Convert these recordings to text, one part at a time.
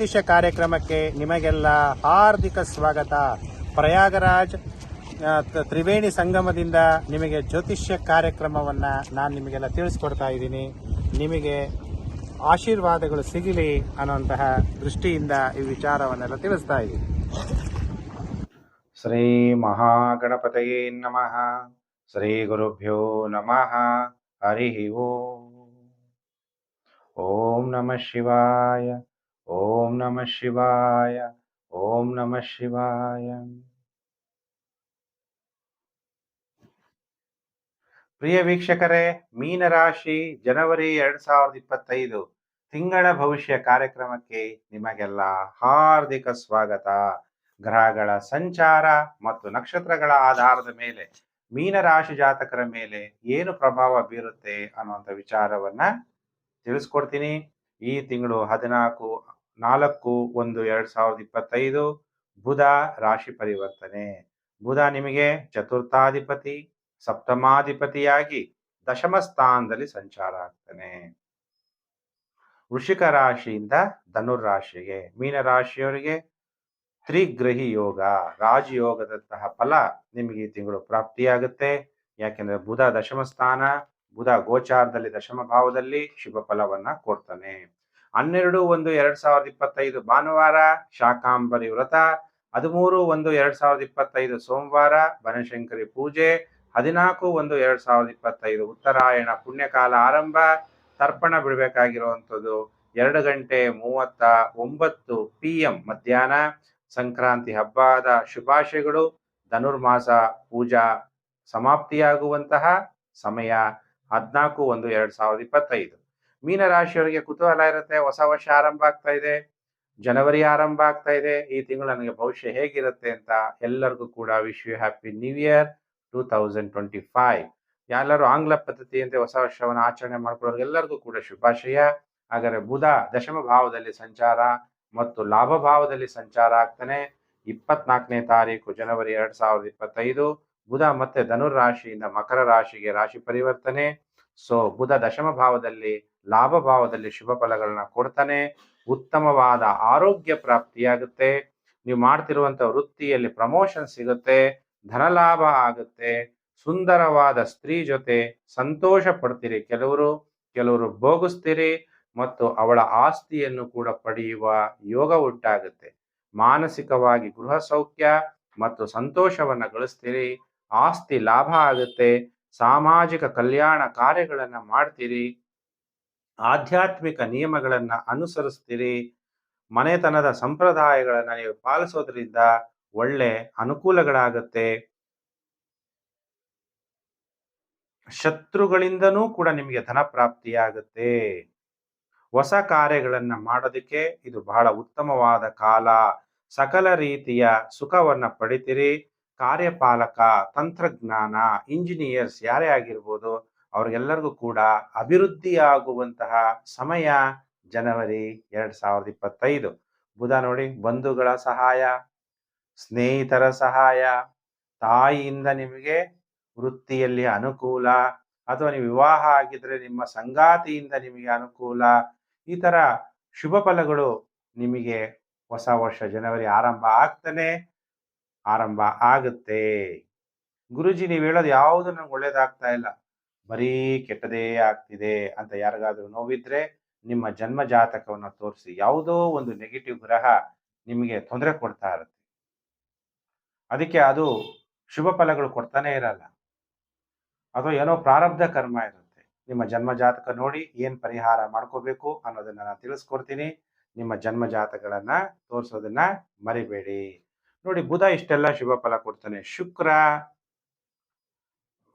ಜ್ಯೋತಿಷ್ಯ ಕಾರ್ಯಕ್ರಮಕ್ಕೆ ನಿಮಗೆಲ್ಲ ಹಾರ್ದಿಕ ಸ್ವಾಗತ. ಪ್ರಯಾಗರಾಜ್ ತ್ರಿವೇಣಿ ಸಂಗಮದಿಂದ ನಿಮಗೆ ಜ್ಯೋತಿಷ್ಯ ಕಾರ್ಯಕ್ರಮವನ್ನ ನಾನು ನಿಮಗೆಲ್ಲ ತಿಳಿಸ್ಕೊಡ್ತಾ ಇದ್ದೀನಿ. ನಿಮಗೆ ಆಶೀರ್ವಾದಗಳು ಸಿಗಲಿ ಅನ್ನುವಂತಹ ದೃಷ್ಟಿಯಿಂದ ಈ ವಿಚಾರವನ್ನೆಲ್ಲ ತಿಳಿಸ್ತಾ ಇದ್ದೀನಿ. ಶ್ರೀ ಮಹಾಗಣಪತಯೇ ನಮಃ. ಶ್ರೀ ಗುರುಭ್ಯೋ ನಮಃ. ಹರಿ ಓಂ. ಓಂ ನಮಃ ಶಿವಾಯ. ಓಂ ನಮಃ ಶಿವಾಯ ಓಂ ನಮಃ ಶಿವಾಯ ಪ್ರಿಯ ವೀಕ್ಷಕರೇ ಮೀನರಾಶಿ ಜನವರಿ ಎರಡ್ ಸಾವಿರದ ಇಪ್ಪತ್ತೈದು ತಿಂಗಳ ಭವಿಷ್ಯ ಕಾರ್ಯಕ್ರಮಕ್ಕೆ ನಿಮಗೆಲ್ಲ ಹಾರ್ದಿಕ ಸ್ವಾಗತ. ಗ್ರಹಗಳ ಸಂಚಾರ ಮತ್ತು ನಕ್ಷತ್ರಗಳ ಆಧಾರದ ಮೇಲೆ ಮೀನರಾಶಿ ಜಾತಕರ ಮೇಲೆ ಏನು ಪ್ರಭಾವ ಬೀರುತ್ತೆ ಅನ್ನುವಂಥ ವಿಚಾರವನ್ನ ತಿಳಿಸ್ಕೊಡ್ತೀನಿ. ಈ ತಿಂಗಳು ಹದಿನಾಲ್ಕು ನಾಲ್ಕು, ಒಂದು, ಎರಡ್ ಸಾವಿರದ ಇಪ್ಪತ್ತೈದು ಬುಧ ರಾಶಿ ಪರಿವರ್ತನೆ. ಬುಧ ನಿಮಗೆ ಚತುರ್ಥಾಧಿಪತಿ, ಸಪ್ತಮಾಧಿಪತಿಯಾಗಿ ದಶಮ ಸ್ಥಾನದಲ್ಲಿ ಸಂಚಾರ ಆಗ್ತಾನೆ. ವೃಷಿಕ ರಾಶಿಯಿಂದ ಧನುರ್ ರಾಶಿಗೆ, ಮೀನ ರಾಶಿಯವರಿಗೆ ತ್ರಿಗ್ರಹಿ ಯೋಗ, ರಾಜಯೋಗದಂತಹ ಫಲ ನಿಮಗೆ ಈ ತಿಂಗಳು ಪ್ರಾಪ್ತಿಯಾಗುತ್ತೆ. ಯಾಕೆಂದ್ರೆ ಬುಧ ದಶಮ ಸ್ಥಾನ, ಬುಧ ಗೋಚಾರದಲ್ಲಿ ದಶಮ ಭಾವದಲ್ಲಿ ಶುಭ ಫಲವನ್ನ ಕೊಡ್ತಾನೆ. ಹನ್ನೆರಡು ಒಂದು ಎರಡ್ ಸಾವಿರದ ಇಪ್ಪತ್ತೈದು ಭಾನುವಾರ ಶಾಕಾಂಬರಿ ವ್ರತ, ಹದಿಮೂರು ಒಂದು ಎರಡ್ ಸಾವಿರದ ಇಪ್ಪತ್ತೈದು ಸೋಮವಾರ ಬನಶಂಕರಿ ಪೂಜೆ, ಹದಿನಾಲ್ಕು ಒಂದು ಎರಡ್ ಸಾವಿರದ ಇಪ್ಪತ್ತೈದು ಉತ್ತರಾಯಣ ಪುಣ್ಯಕಾಲ ಆರಂಭ, ತರ್ಪಣ ಬಿಡಬೇಕಾಗಿರುವಂಥದ್ದು ಎರಡು ಗಂಟೆ ಮೂವತ್ತ ಒಂಬತ್ತು ಪಿ ಎಂ ಮಧ್ಯಾಹ್ನ, ಸಂಕ್ರಾಂತಿ ಹಬ್ಬದ ಶುಭಾಶಯಗಳು, ಧನುರ್ಮಾಸ ಪೂಜಾ ಸಮಾಪ್ತಿಯಾಗುವಂತಹ ಸಮಯ ಹದಿನಾಲ್ಕು ಒಂದು ಎರಡ್ ಸಾವಿರದ ಇಪ್ಪತ್ತೈದು. ಮೀನರಾಶಿಯವರಿಗೆ ಕುತೂಹಲ ಇರುತ್ತೆ, ಹೊಸ ವರ್ಷ ಆರಂಭ ಆಗ್ತಾ ಇದೆ, ಜನವರಿ ಆರಂಭ ಆಗ್ತಾ ಇದೆ, ಈ ತಿಂಗಳು ನನಗೆ ಭವಿಷ್ಯ ಹೇಗಿರುತ್ತೆ ಅಂತ ಎಲ್ಲರಿಗೂ ಕೂಡ wish you happy new year two thousand twenty five ಎಲ್ಲರೂ ಆಂಗ್ಲ ಪದ್ಧತಿಯಂತೆ ಹೊಸ ವರ್ಷವನ್ನು ಆಚರಣೆ ಮಾಡ್ಕೊಳ್ಳೋರಿಗೆಲ್ಲರಿಗೂ ಕೂಡ ಶುಭಾಶಯ. ಹಾಗಾದ್ರೆ ಬುಧ ದಶಮ ಭಾವದಲ್ಲಿ ಸಂಚಾರ ಮತ್ತು ಲಾಭ ಭಾವದಲ್ಲಿ ಸಂಚಾರ ಆಗ್ತಾನೆ. ಇಪ್ಪತ್ನಾಲ್ಕನೇ ತಾರೀಕು ಜನವರಿ ಎರಡ್ ಸಾವಿರದ ಇಪ್ಪತ್ತೈದು, ಬುಧ ಮತ್ತೆ ಧನುರ್ ರಾಶಿಯಿಂದ ಮಕರ ರಾಶಿಗೆ ರಾಶಿ ಪರಿವರ್ತನೆ. ಸೊ ಬುಧ ದಶಮ ಭಾವದಲ್ಲಿ ಲಾಭ ಭಾವದಲ್ಲಿ ಶುಭ ಫಲಗಳನ್ನ ಕೊಡ್ತಾನೆ, ಉತ್ತಮವಾದ ಆರೋಗ್ಯ ಪ್ರಾಪ್ತಿಯಾಗುತ್ತೆ, ನೀವು ಮಾಡ್ತಿರುವಂತ ವೃತ್ತಿಯಲ್ಲಿ ಪ್ರಮೋಷನ್ ಸಿಗುತ್ತೆ, ಧನಲಾಭ ಆಗುತ್ತೆ, ಸುಂದರವಾದ ಸ್ತ್ರೀ ಜೊತೆ ಸಂತೋಷ ಪಡ್ತೀರಿ ಕೆಲವರು ಕೆಲವರು ಭೋಗಿಸ್ತೀರಿ ಮತ್ತು ಅವಳ ಆಸ್ತಿಯನ್ನು ಕೂಡ ಪಡೆಯುವ ಯೋಗ ಉಂಟಾಗುತ್ತೆ ಮಾನಸಿಕವಾಗಿ ಗೃಹ ಸೌಖ್ಯ ಮತ್ತು ಸಂತೋಷವನ್ನ ಗಳಿಸ್ತೀರಿ, ಆಸ್ತಿ ಲಾಭ ಆಗುತ್ತೆ, ಸಾಮಾಜಿಕ ಕಲ್ಯಾಣ ಕಾರ್ಯಗಳನ್ನ ಮಾಡ್ತೀರಿ ಆಧ್ಯಾತ್ಮಿಕ ನಿಯಮಗಳನ್ನ ಅನುಸರಿಸ್ತೀರಿ, ಮನೆತನದ ಸಂಪ್ರದಾಯಗಳನ್ನ ನೀವು ಪಾಲಿಸೋದ್ರಿಂದ ಒಳ್ಳೆ ಅನುಕೂಲಗಳಾಗುತ್ತೆ. ಶತ್ರುಗಳಿಂದನೂ ಕೂಡ ನಿಮಗೆ ಧನ ಪ್ರಾಪ್ತಿಯಾಗುತ್ತೆ. ಹೊಸ ಕಾರ್ಯಗಳನ್ನ ಮಾಡೋದಕ್ಕೆ ಇದು ಬಹಳ ಉತ್ತಮವಾದ ಕಾಲ. ಸಕಲ ರೀತಿಯ ಸುಖವನ್ನ ಪಡಿತೀರಿ. ಕಾರ್ಯಪಾಲಕ, ತಂತ್ರಜ್ಞಾನ, ಇಂಜಿನಿಯರ್ಸ್ ಯಾರೇ ಆಗಿರ್ಬೋದು ಅವ್ರಿಗೆಲ್ಲರಿಗೂ ಕೂಡ ಅಭಿವೃದ್ಧಿಯಾಗುವಂತಹ ಸಮಯ ಜನವರಿ ಎರಡ್ ಸಾವಿರದ ಇಪ್ಪತ್ತೈದು. ಬುಧ ನೋಡಿ, ಬಂಧುಗಳ ಸಹಾಯ, ಸ್ನೇಹಿತರ ಸಹಾಯ, ತಾಯಿಯಿಂದ ನಿಮಗೆ ವೃತ್ತಿಯಲ್ಲಿ ಅನುಕೂಲ ಅಥವಾ ನೀವು ವಿವಾಹ ಆಗಿದ್ರೆ ನಿಮ್ಮ ಸಂಗಾತಿಯಿಂದ ನಿಮಗೆ ಅನುಕೂಲ. ಈ ತರ ಶುಭ ಫಲಗಳು ನಿಮಗೆ ಹೊಸ ವರ್ಷ ಜನವರಿ ಆರಂಭ ಆಗ್ತಾನೆ, ಆರಂಭ ಆಗುತ್ತೆ. ಗುರುಜಿ, ನೀವು ಹೇಳೋದು ಯಾವುದು ನಂಗೆ ಒಳ್ಳೇದಾಗ್ತಾ ಇಲ್ಲ. ಬರೀ ಕೆಟ್ಟದೇ ಆಗ್ತಿದೆ ಅಂತ ಯಾರಿಗಾದ್ರೂ ನೋವಿದ್ರೆ ನಿಮ್ಮ ಜನ್ಮ ಜಾತಕವನ್ನ ತೋರಿಸಿ. ಯಾವುದೋ ಒಂದು ನೆಗೆಟಿವ್ ಗ್ರಹ ನಿಮಗೆ ತೊಂದರೆ ಕೊಡ್ತಾ ಇರುತ್ತೆ. ಅದಕ್ಕೆ ಅದು ಶುಭ ಫಲಗಳು ಕೊಡ್ತಾನೆ ಇರಲ್ಲ. ಅಥವಾ ಏನೋ ಪ್ರಾರಬ್ಧ ಕರ್ಮ ಇರುತ್ತೆ. ನಿಮ್ಮ ಜನ್ಮ ಜಾತಕ ನೋಡಿ ಏನ್ ಪರಿಹಾರ ಮಾಡ್ಕೋಬೇಕು ಅನ್ನೋದನ್ನ ನಾನು ತಿಳಿಸ್ಕೊಡ್ತೀನಿ. ನಿಮ್ಮ ಜನ್ಮ ಜಾತಕಗಳನ್ನ ತೋರಿಸೋದನ್ನ ಮರಿಬೇಡಿ. ನೋಡಿ ಬುಧ ಇಷ್ಟೆಲ್ಲ ಶುಭ ಫಲ ಕೊಡ್ತಾನೆ. ಶುಕ್ರ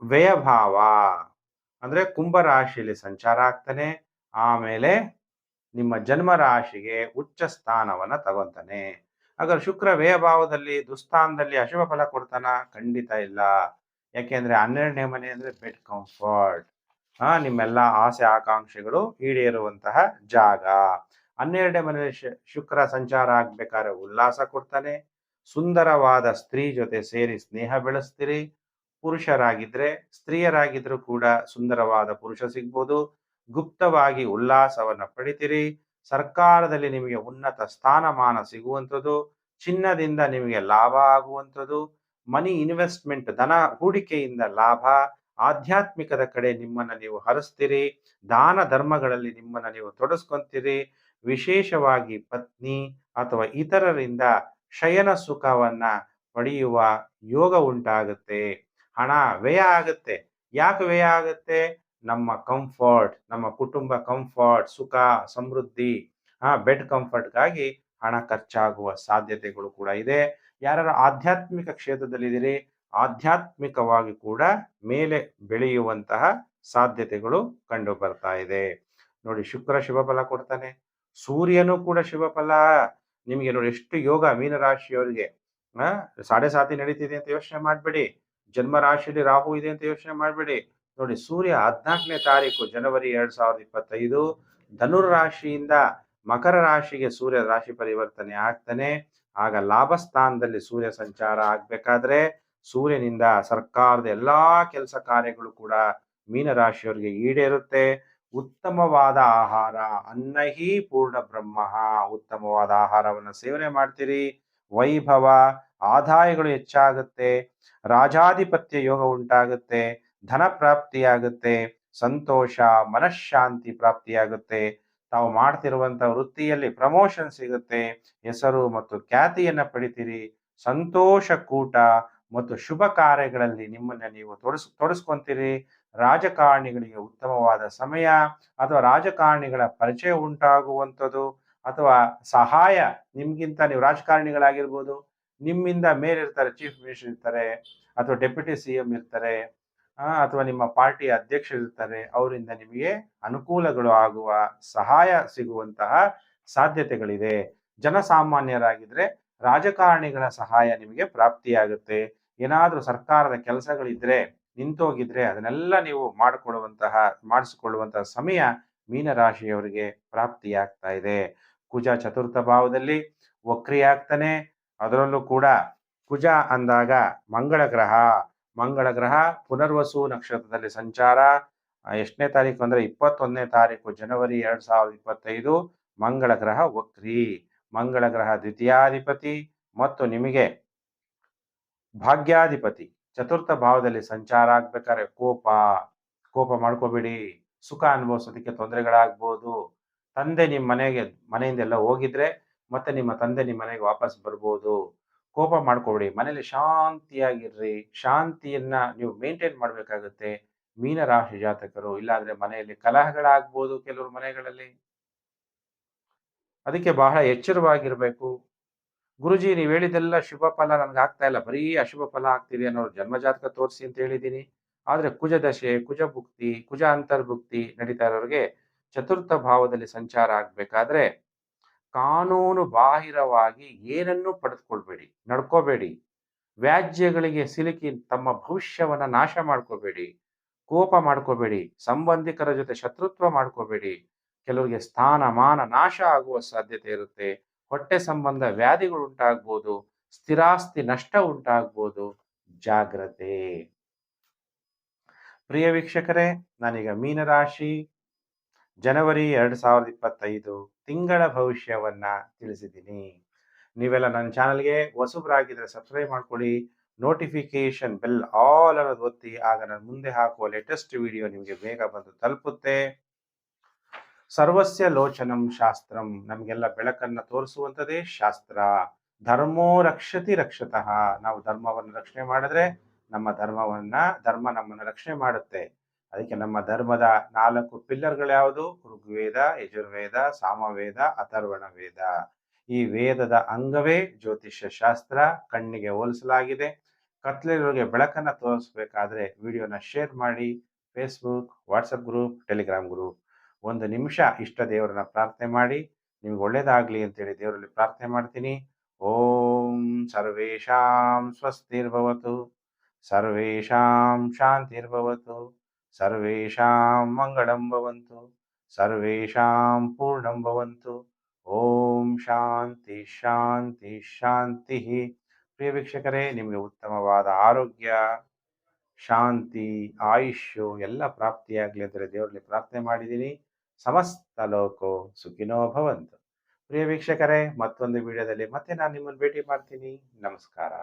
ವ್ಯಯಭಾವ. ಅಂದ್ರೆ ಕುಂಭ ರಾಶಿಯಲ್ಲಿ ಸಂಚಾರ ಆಗ್ತಾನೆ, ಆಮೇಲೆ ನಿಮ್ಮ ಜನ್ಮ ರಾಶಿಗೆ ಉಚ್ಚ ಸ್ಥಾನವನ್ನ ತಗೊಂತಾನೆ. ಹಾಗಾದ್ರೆ ಶುಕ್ರ ವ್ಯಯಭಾವದಲ್ಲಿ ದುಸ್ಥಾನದಲ್ಲಿ ಅಶುಭ ಫಲ ಕೊಡ್ತಾನ? ಖಂಡಿತ ಇಲ್ಲ. ಯಾಕೆಂದ್ರೆ ಹನ್ನೆರಡನೇ ಮನೆ ಅಂದ್ರೆ ಬೆಡ್ ಕಂಫರ್ಟ್. ಆ ನಿಮ್ಮೆಲ್ಲ ಆಸೆ ಆಕಾಂಕ್ಷೆಗಳು ಈಡೇರುವಂತಹ ಜಾಗ. ಹನ್ನೆರಡನೇ ಮನೆ ಶುಕ್ರ ಸಂಚಾರ ಆಗ್ಬೇಕಾದ್ರೆ ಉಲ್ಲಾಸ ಕೊಡ್ತಾನೆ. ಸುಂದರವಾದ ಸ್ತ್ರೀ ಜೊತೆ ಸೇರಿ ಸ್ನೇಹ ಬೆಳೆಸ್ತೀರಿ. ಪುರುಷರಾಗಿದ್ರೆ ಸ್ತ್ರೀಯರಾಗಿದ್ರು ಕೂಡ ಸುಂದರವಾದ ಪುರುಷ ಸಿಗ್ಬೋದು. ಗುಪ್ತವಾಗಿ ಉಲ್ಲಾಸವನ್ನ ಪಡಿತೀರಿ. ಸರ್ಕಾರದಲ್ಲಿ ನಿಮಗೆ ಉನ್ನತ ಸ್ಥಾನಮಾನ ಸಿಗುವಂಥದ್ದು. ಚಿನ್ನದಿಂದ ನಿಮಗೆ ಲಾಭ ಆಗುವಂಥದ್ದು. ಮನಿ ಇನ್ವೆಸ್ಟ್ಮೆಂಟ್, ಧನ ಹೂಡಿಕೆಯಿಂದ ಲಾಭ. ಆಧ್ಯಾತ್ಮಿಕದ ಕಡೆ ನಿಮ್ಮನ್ನ ನೀವು ಹರಿಸ್ತೀರಿ. ದಾನ ಧರ್ಮಗಳಲ್ಲಿ ನಿಮ್ಮನ್ನ ನೀವು ತೊಡಸ್ಕೊಂತೀರಿ. ವಿಶೇಷವಾಗಿ ಪತ್ನಿ ಅಥವಾ ಇತರರಿಂದ ಶಯನ ಸುಖವನ್ನ ಪಡೆಯುವ ಯೋಗ ಉಂಟಾಗುತ್ತೆ. ಹಣ ವ್ಯಯ ಆಗುತ್ತೆ. ಯಾಕೆ ವ್ಯಯ ಆಗುತ್ತೆ? ನಮ್ಮ ಕಂಫರ್ಟ್ ನಮ್ಮ ಕುಟುಂಬ ಕಂಫರ್ಟ್ ಸುಖ, ಸಮೃದ್ಧಿ ಆ ಬೆಡ್ ಕಂಫರ್ಟ್ಗಾಗಿ ಹಣ ಖರ್ಚಾಗುವ ಸಾಧ್ಯತೆಗಳು ಕೂಡ ಇದೆ. ಯಾರು ಆಧ್ಯಾತ್ಮಿಕ ಕ್ಷೇತ್ರದಲ್ಲಿದ್ದೀರಿ, ಆಧ್ಯಾತ್ಮಿಕವಾಗಿ ಕೂಡ ಮೇಲೆ ಬೆಳೆಯುವಂತಹ ಸಾಧ್ಯತೆಗಳು ಕಂಡು ಬರ್ತಾ ಇದೆ. ನೋಡಿ, ಶುಕ್ರ ಶುಭಫಲ ಕೊಡ್ತಾನೆ. ಸೂರ್ಯನು ಕೂಡ ಶುಭಫಲ ನಿಮಗೆ ನೋಡಿ, ಎಷ್ಟು ಯೋಗ, ಮೀನರಾಶಿಯವರಿಗೆ ಸಾಡೆ ಸಾತಿ ನಡೀತಿದೆ ಅಂತ ಯೋಚನೆ ಮಾಡಬೇಡಿ. ಜನ್ಮ ರಾಶಿಯಲ್ಲಿ ರಾಹು ಇದೆ ಅಂತ ಯೋಚನೆ ಮಾಡಬೇಡಿ. ನೋಡಿ, ಸೂರ್ಯ ಹದಿನಾಲ್ಕನೇ ತಾರೀಕು ಜನವರಿ ಎರಡ್ ಸಾವಿರದ ಇಪ್ಪತ್ತೈದು. ಧನುರ್ ರಾಶಿಯಿಂದ ಮಕರ ರಾಶಿಗೆ ಸೂರ್ಯ ರಾಶಿ ಪರಿವರ್ತನೆ ಆಗ್ತಾನೆ. ಆಗ ಲಾಭ ಸ್ಥಾನದಲ್ಲಿ ಸೂರ್ಯ ಸಂಚಾರ ಆಗ್ಬೇಕಾದ್ರೆ ಸೂರ್ಯನಿಂದ ಸರ್ಕಾರದ ಎಲ್ಲಾ ಕೆಲಸ ಕಾರ್ಯಗಳು ಕೂಡ ಮೀನರಾಶಿಯವರಿಗೆ ಈಡೇರುತ್ತೆ. ಉತ್ತಮವಾದ ಆಹಾರ ಅನ್ನಹಿ ಪೂರ್ಣ ಬ್ರಹ್ಮ. ಉತ್ತಮವಾದ ಆಹಾರವನ್ನು ಸೇವನೆ ಮಾಡ್ತೀರಿ. ವೈಭವ ಆದಾಯಗಳು ಹೆಚ್ಚಾಗುತ್ತೆ, ರಾಜಾಧಿಪತ್ಯ ಯೋಗ ಉಂಟಾಗುತ್ತೆ, ಧನ ಪ್ರಾಪ್ತಿಯಾಗುತ್ತೆ, ಸಂತೋಷ, ಮನಃಶಾಂತಿ ಪ್ರಾಪ್ತಿಯಾಗುತ್ತೆ. ತಾವು ಮಾಡ್ತಿರುವಂತಹ ವೃತ್ತಿಯಲ್ಲಿ ಪ್ರಮೋಷನ್ ಸಿಗುತ್ತೆ. ಹೆಸರು ಮತ್ತು ಖ್ಯಾತಿಯನ್ನ ಪಡಿತೀರಿ. ಸಂತೋಷ ಕೂಟ ಮತ್ತು ಶುಭ ಕಾರ್ಯಗಳಲ್ಲಿ ನಿಮ್ಮನ್ನ ನೀವು ತೊಡಸ್, ತೊಡಸ್ಕೊಂತೀರಿ. ರಾಜಕಾರಣಿಗಳಿಗೆ ಉತ್ತಮವಾದ ಸಮಯ ಅಥವಾ ರಾಜಕಾರಣಿಗಳ ಪರಿಚಯ ಉಂಟಾಗುವಂಥದ್ದು ಅಥವಾ ಸಹಾಯ ನಿಮ್ಗಿಂತ ನೀವು ರಾಜಕಾರಣಿಗಳಾಗಿರ್ಬೋದು. ನಿಮ್ಮಿಂದ ಮೇಲಿರ್ತಾರೆ ಚೀಫ್ ಮಿನಿಸ್ಟರ್ ಇರ್ತಾರೆ, ಅಥವಾ ಡೆಪ್ಯೂಟಿ ಸಿ ಎಂ ಇರ್ತಾರೆ ಅಥವಾ ನಿಮ್ಮ ಪಾರ್ಟಿ ಅಧ್ಯಕ್ಷರಿರ್ತಾರೆ ಅವರಿಂದ ನಿಮಗೆ ಅನುಕೂಲಗಳು ಆಗುವ ಸಹಾಯ ಸಿಗುವಂತಹ ಸಾಧ್ಯತೆಗಳಿದೆ. ಜನಸಾಮಾನ್ಯರಾಗಿದ್ರೆ ರಾಜಕಾರಣಿಗಳ ಸಹಾಯ ನಿಮಗೆ ಪ್ರಾಪ್ತಿಯಾಗುತ್ತೆ. ಏನಾದರೂ ಸರ್ಕಾರದ ಕೆಲಸಗಳಿದ್ರೆ, ನಿಂತೋಗಿದ್ರೆ ಅದನ್ನೆಲ್ಲ ನೀವು ಮಾಡಿಕೊಳ್ಳುವಂತಹ ಮಾಡಿಸಿಕೊಳ್ಳುವಂತಹ ಸಮಯ ಮೀನರಾಶಿಯವರಿಗೆ ಪ್ರಾಪ್ತಿಯಾಗ್ತಾ ಇದೆ. ಕುಜ ಚತುರ್ಥ ಭಾವದಲ್ಲಿ ವಕ್ರಿಯಾಗ್ತಾನೆ ಅದರಲ್ಲೂ ಕೂಡ ಕುಜ ಅಂದಾಗ ಮಂಗಳ ಗ್ರಹ. ಮಂಗಳ ಗ್ರಹ ಪುನರ್ವಸು ನಕ್ಷತ್ರದಲ್ಲಿ ಸಂಚಾರ. ಎಷ್ಟನೇ ತಾರೀಕು ಅಂದ್ರೆ ಇಪ್ಪತ್ತೊಂದನೇ ತಾರೀಕು ಜನವರಿ ಎರಡ್ ಸಾವಿರದ ಇಪ್ಪತ್ತೈದು, ಮಂಗಳ ಗ್ರಹ ವಕ್ರಿ. ಮಂಗಳ ಗ್ರಹ ದ್ವಿತೀಯಾಧಿಪತಿ ಮತ್ತು ನಿಮಗೆ ಭಾಗ್ಯಾಧಿಪತಿ. ಚತುರ್ಥ ಭಾವದಲ್ಲಿ ಸಂಚಾರ ಆಗ್ಬೇಕಾದ್ರೆ ಕೋಪ. ಕೋಪ ಮಾಡ್ಕೋಬೇಡಿ. ಸುಖ ಅನುಭವಿಸೋದಕ್ಕೆ ತೊಂದರೆಗಳಾಗ್ಬೋದು. ತಂದೆ ನಿಮ್ಮ ಮನೆಗೆ ಮನೆಯಿಂದೆಲ್ಲ ಹೋಗಿದ್ರೆ ಮತ್ತೆ ನಿಮ್ಮ ತಂದೆ ನಿಮ್ಮ ಮನೆಗೆ ವಾಪಸ್ ಬರ್ಬೋದು. ಕೋಪ ಮಾಡ್ಕೊಬೇಡಿ. ಮನೇಲಿ ಶಾಂತಿಯಾಗಿರ್ರಿ. ಶಾಂತಿಯನ್ನ ನೀವು ಮೇಂಟೈನ್ ಮಾಡ್ಬೇಕಾಗುತ್ತೆ. ಮೀನರಾಶಿ ಜಾತಕರು, ಇಲ್ಲಾಂದ್ರೆ ಮನೆಯಲ್ಲಿ ಕಲಹಗಳಾಗ್ಬೋದು ಕೆಲವರು ಮನೆಗಳಲ್ಲಿ. ಅದಕ್ಕೆ ಬಹಳ ಎಚ್ಚರವಾಗಿರ್ಬೇಕು. ಗುರುಜಿ, ನೀವು ಹೇಳಿದೆಲ್ಲ ಶುಭ ಫಲ ನನ್ಗೆ ಆಗ್ತಾ ಇಲ್ಲ. ಬರೀ ಅಶುಭ ಫಲ ಆಗ್ತಿದೆ ಜನ್ಮ ಜನ್ಮಜಾತಕ ತೋರಿಸಿ ಅಂತ ಹೇಳಿದ್ದೀನಿ. ಆದ್ರೆ ಕುಜ ದಶೆ, ಕುಜ ಭುಕ್ತಿ, ಕುಜ ಅಂತರ್ಭುಕ್ತಿ ನಡೀತಾ ಇರೋರಿಗೆ ಚತುರ್ಥ ಭಾವದಲ್ಲಿ ಸಂಚಾರ ಆಗ್ಬೇಕಾದ್ರೆ ಕಾನೂನು ಬಾಹಿರವಾಗಿ ಏನನ್ನೂ ಪಡೆದುಕೊಳ್ಬೇಡಿ, ನಡ್ಕೋಬೇಡಿ. ವ್ಯಾಜ್ಯಗಳಿಗೆ ಸಿಲುಕಿ ತಮ್ಮ ಭವಿಷ್ಯವನ್ನ ನಾಶ ಮಾಡ್ಕೋಬೇಡಿ, ಕೋಪ ಮಾಡ್ಕೋಬೇಡಿ, ಸಂಬಂಧಿಕರ ಜೊತೆ ಶತ್ರುತ್ವ ಮಾಡ್ಕೋಬೇಡಿ. ಕೆಲವರಿಗೆ ಸ್ಥಾನಮಾನ ನಾಶ ಆಗುವ ಸಾಧ್ಯತೆ ಇರುತ್ತೆ. ಹೊಟ್ಟೆ ಸಂಬಂಧ ವ್ಯಾಧಿಗಳು ಉಂಟಾಗ್ಬೋದು, ಸ್ಥಿರಾಸ್ತಿ ನಷ್ಟ ಉಂಟಾಗ್ಬೋದು. ಜಾಗ್ರತೆ. ಪ್ರಿಯ ವೀಕ್ಷಕರೇ, ನಾನೀಗ ಮೀನರಾಶಿ ಜನವರಿ ಎರಡ್ ಸಾವಿರದ ಇಪ್ಪತ್ತೈದು ತಿಂಗಳ ಭವಿಷ್ಯವನ್ನ ತಿಳಿಸಿದ್ದೀನಿ. ನೀವೆಲ್ಲ ನನ್ನ ಚಾನಲ್ಗೆ ಹೊಸಬ್ರಾಗಿದ್ರೆ ಸಬ್ಸ್ಕ್ರೈಬ್ ಮಾಡ್ಕೊಳ್ಳಿ. ನೋಟಿಫಿಕೇಶನ್ ಬೆಲ್ ಆಲ್ ಅನ್ನೋದು ಒತ್ತಿ, ಆಗ ನಾನು ಮುಂದೆ ಹಾಕುವ ಲೇಟೆಸ್ಟ್ ವಿಡಿಯೋ ನಿಮಗೆ ಬೇಗ ಬಂದು ತಲುಪುತ್ತೆ. ಸರ್ವಸ್ಯ ಲೋಚನಂ ಶಾಸ್ತ್ರಂ, ನಮಗೆಲ್ಲ ಬೆಳಕನ್ನ ತೋರಿಸುವಂಥದ್ದೇ ಶಾಸ್ತ್ರ. ಧರ್ಮೋ ರಕ್ಷತಿ ರಕ್ಷತಃ. ನಾವು ಧರ್ಮವನ್ನು ರಕ್ಷಣೆ ಮಾಡಿದ್ರೆ ನಮ್ಮ ಧರ್ಮವನ್ನ, ಧರ್ಮ ನಮ್ಮನ್ನ ರಕ್ಷಣೆ ಮಾಡುತ್ತೆ. ಅದಕ್ಕೆ ನಮ್ಮ ಧರ್ಮದ ನಾಲ್ಕು ಪಿಲ್ಲರ್ಗಳು ಯಾವುದು? ಋಗ್ವೇದ, ಯಜುರ್ವೇದ, ಸಾಮವೇದ ಅಥರ್ವಣ ವೇದ ಈ ವೇದದ ಅಂಗವೇ ಜ್ಯೋತಿಷ್ಯ ಶಾಸ್ತ್ರ. ಕಣ್ಣಿಗೆ ಹೋಲಿಸಲಾಗಿದೆ. ಕತ್ಲಿರೋರಿಗೆ ಬೆಳಕನ್ನ ತೋರಿಸ್ಬೇಕಾದ್ರೆ ವಿಡಿಯೋನ ಶೇರ್ ಮಾಡಿ. Facebook WhatsApp group Telegram group ಒಂದು ನಿಮಿಷ ಇಷ್ಟ ದೇವರನ್ನ ಪ್ರಾರ್ಥನೆ ಮಾಡಿ. ನಿಮ್ಗೆ ಒಳ್ಳೇದಾಗ್ಲಿ ಅಂತೇಳಿ ದೇವರಲ್ಲಿ ಪ್ರಾರ್ಥನೆ ಮಾಡ್ತೀನಿ. ಓಂ ಸರ್ವೇಷಾಂ ಸ್ವಸ್ತಿರ್ಭವತು. ಸರ್ವೇಷಾಂ ಶಾಂತಿರ್ಭವತು. ಸರ್ವೇಷಾಂ ಮಂಗಳಂ ಭವಂತು ಸರ್ವೇಷಾಂ ಪೂರ್ಣಂ ಭವಂತು ಓಂ ಶಾಂತಿ ಶಾಂತಿ ಶಾಂತಿ ಪ್ರಿಯ ವೀಕ್ಷಕರೇ ನಿಮಗೆ ಉತ್ತಮವಾದ ಆರೋಗ್ಯ, ಶಾಂತಿ, ಆಯುಷ್ಯು ಎಲ್ಲ ಪ್ರಾಪ್ತಿಯಾಗಲಿ ಅಂದರೆ ದೇವರಲ್ಲಿ ಪ್ರಾರ್ಥನೆ ಮಾಡಿದ್ದೀನಿ. ಸಮಸ್ತ ಲೋಕೋ ಸುಖಿನೋ ಭವಂತು. ಪ್ರಿಯ ವೀಕ್ಷಕರೇ, ಮತ್ತೊಂದು ವಿಡಿಯೋದಲ್ಲಿ ಮತ್ತೆ ನಾನು ನಿಮ್ಮನ್ನು ಭೇಟಿ ಮಾಡ್ತೀನಿ. ನಮಸ್ಕಾರ.